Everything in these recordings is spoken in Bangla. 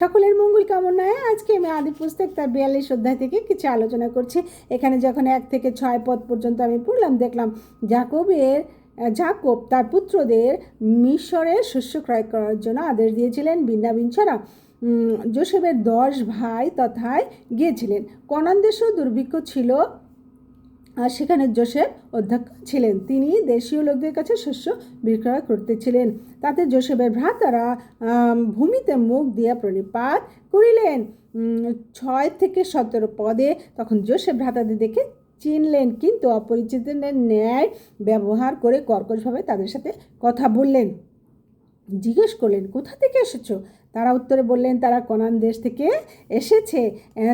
সকলের মঙ্গল কামনায় আজকে আমি আদি পুস্তক তার বিয়াল্লিশ অধ্যায় থেকে কিছু আলোচনা করছি। এখানে যখন এক থেকে ছয় পদ পর্যন্ত আমি পড়লাম দেখলাম জাকবের জাকব তার পুত্রদের মিশরের শস্য ক্রয় করার জন্য আদেশ দিয়েছিলেন। বিন্যাবিন ছাড়া উম, যোসেফের দশ ভাই তথায় গিয়েছিলেন। কনান দেশেও দুর্ভিক্ষ ছিল আর সেখানে জোসেফ অধ্যক্ষ ছিলেন। তিনি দেশীয় লোকদের কাছে শস্য বিক্রয় করতেছিলেন তাতে জোসেফের ভ্রাতারা ভূমিতে মুখ দিয়া প্রণিপাত করিলেন। ছয় থেকে সতেরো পদে তখন জোসেফ ভ্রাতাদের দেখে চিনলেন, কিন্তু অপরিচিতদের ন্যায় ব্যবহার করে কর্কশভাবে তাদের সাথে কথা বললেন। জিজ্ঞেস করলেন, কোথা থেকে এসেছ? তারা উত্তরে বললেন, তারা কনান দেশ থেকে এসেছে।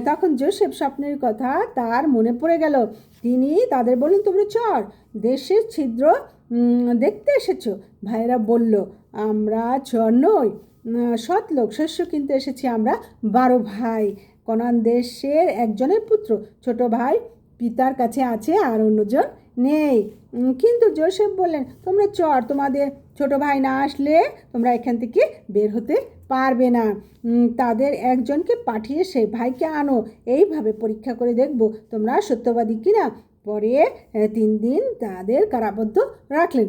তখন জোসেফ স্বপ্নের কথা তার মনে পড়ে গেল। তিনি তাদের বললেন, তোমরা চর, দেশের ছিদ্র দেখতে এসেছ? ভাইয়েরা বলল, আমরা চর নই সৎ লোক, শস্য কিনতে এসেছি আমরা, বারো ভাই। কনান দেশের একজনের পুত্র, ছোট ভাই পিতার কাছে আছে আর অন্যজন নেই। কিন্তু জোসেফ বললেন, তোমরা চর, তোমাদের ছোট ভাই না আসলে তোমরা এখান থেকে বের হতে পারবে না। তাদের একজনকে পাঠিয়ে সেই ভাইকে আনো। এইভাবে পরীক্ষা করে দেখব তোমরা সত্যবাদী কিনা। পরে তিন দিন তাদের কারাবদ্ধ রাখলেন।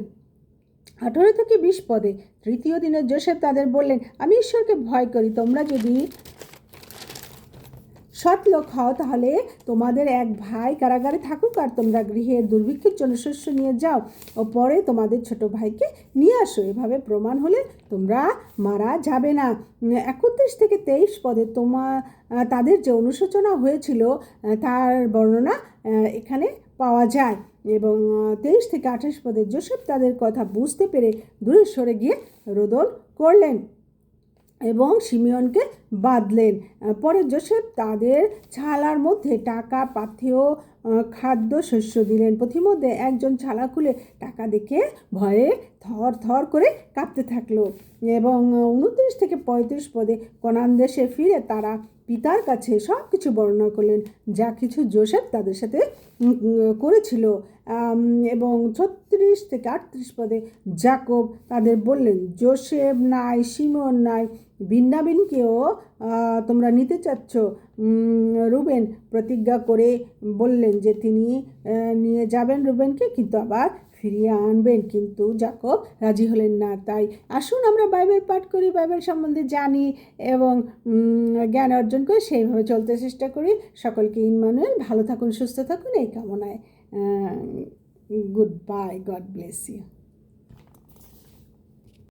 আঠেরো থেকে বিশ পদে তৃতীয় দিনে জোসেফ তাদের বললেন, আমি ঈশ্বরকে ভয় করি, তোমরা যদি সৎ লোক হও তাহলে তোমাদের এক ভাই কারাগারে থাকুক আর তোমরা গৃহের দুর্ভিক্ষের জন্য শস্য নিয়ে যাও ও পরে তোমাদের ছোট ভাইকে নিয়ে আসো। এভাবে প্রমাণ হলে তোমরা মারা যাবে না। একত্রিশ থেকে তেইশ পদে তোমা, তাদের যে অনুশোচনা হয়েছিল, তার বর্ণনা এখানে পাওয়া যায়। এবং তেইশ থেকে আঠাশ পদে জোসেফ তাদের কথা বুঝতে পেরে দূরে সরে গিয়ে রোদন করলেন। এবং সিমিয়নকে বাঁধলেন। পরে জোসেফ তাদের ছালার মধ্যে টাকা, পাথেয় খাদ্য, শস্য দিলেন। পথিমধ্যে একজন ছালা খুলে টাকা দেখে ভয়ে থর থর করে কাঁপতে থাকল এবং উনত্রিশ থেকে পঁয়ত্রিশ পদে কনান দেশে ফিরে তারা পিতার কাছে সব কিছু বর্ণনা করলেন, যা কিছু জোসেফ তাদের সাথে করেছিল। এবং ছত্রিশ থেকে আটত্রিশ পদে জাকব তাদের বললেন, জোসেফ নাই, সিমন নাই বিন্নাবিনকেও তোমরা নিতে চাচ্ছ? রুবেন প্রতিজ্ঞা করে বললেন যে, তিনি নিয়ে যাবেন রুবেনকে, কিন্তু আবার ফিরিয়ে আনবেন। কিন্তু জাকব রাজি হলেন না। তাই আসুন আমরা বাইবেল পাঠ করি, বাইবেল সম্বন্ধে জানি এবং জ্ঞান অর্জন করে সেইভাবে চলতে চেষ্টা করি। সকলকে ইনমানুয়েল ভালো থাকুন, সুস্থ থাকুন, এই কামনায় Um, goodbye. God bless you.